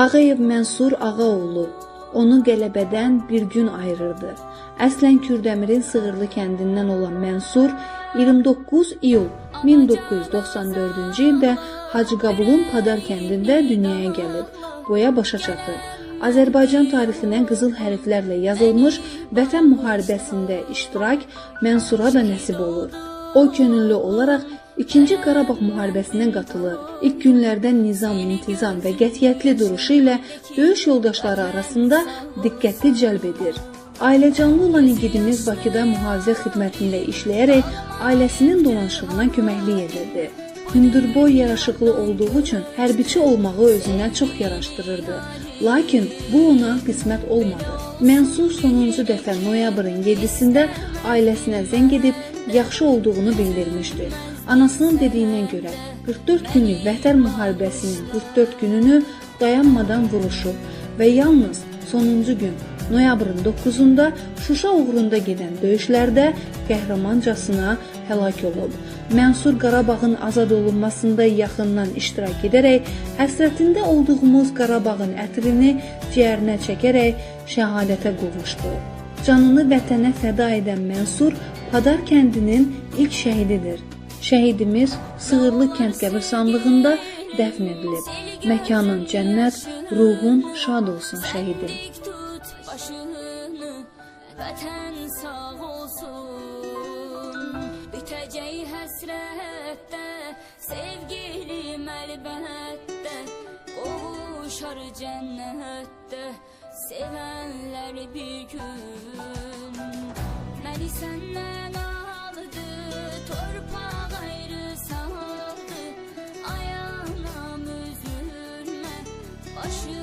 Ağayev Mənsur Ağaoğlu onu qələbədən bir gün ayırırdı. Əslən Kürdəmirin Sığırlı kəndindən olan Mənsur 29 iyul 1994-cü ildə Hacıqabulun Padar kəndində dünyaya gəlib. Boya başa çatır. Azərbaycan tarixinə qızıl hərflərlə yazılmış Vətən müharibəsində iştirak Mənsura da nəsib olur. O könüllü olaraq 2-ci Qarabağ müharibəsinə qatılır. İlk günlərdən nizam, intizam və qətiyyətli duruşu ilə döyüş yoldaşları arasında diqqəti cəlb edir. Ailəcanlı olan igidimiz Bakıda mühafizə xidmətində işləyərək ailəsinin dolanışığına köməklik edirdi. Hündürboy, yaraşıqlı olduğu üçün hərbiçi olmağı özünə çox yaraşdırırdı. Lakin bu ona qismət olmadı. Mənsur sonuncu dəfə noyabrın 7-sində ailəsinə zəng edib yaxşı olduğunu bildirmişdi. Anasının dediyinə görə 44 günlük Vətən müharibəsinin 44 gününü dayanmadan vuruşub və yalnız sonuncu gün noyabrın 9-da Şuşa uğrunda gedən döyüşlərdə qəhrəmancasına həlak olub. Mənsur Qarabağın azad olunmasında yaxından iştirak edərək həsrətində olduğumuz Qarabağın ətrini ciyərinə çəkərək şəhadətə qovuşdu. Canını vətənə fəda edən Mənsur Padar kəndinin ilk şəhididir. Şəhidimiz Sığırlı kənd qəbirstanlığında dəfn edilib. Məkanın cənnət, ruhun şad olsun şəhidim. başını vətən sağ olsun bitəcək həsrətdə sevgilim əlbəttə qovuşar cənnətdə sevənlər bir gün məni səndən aşık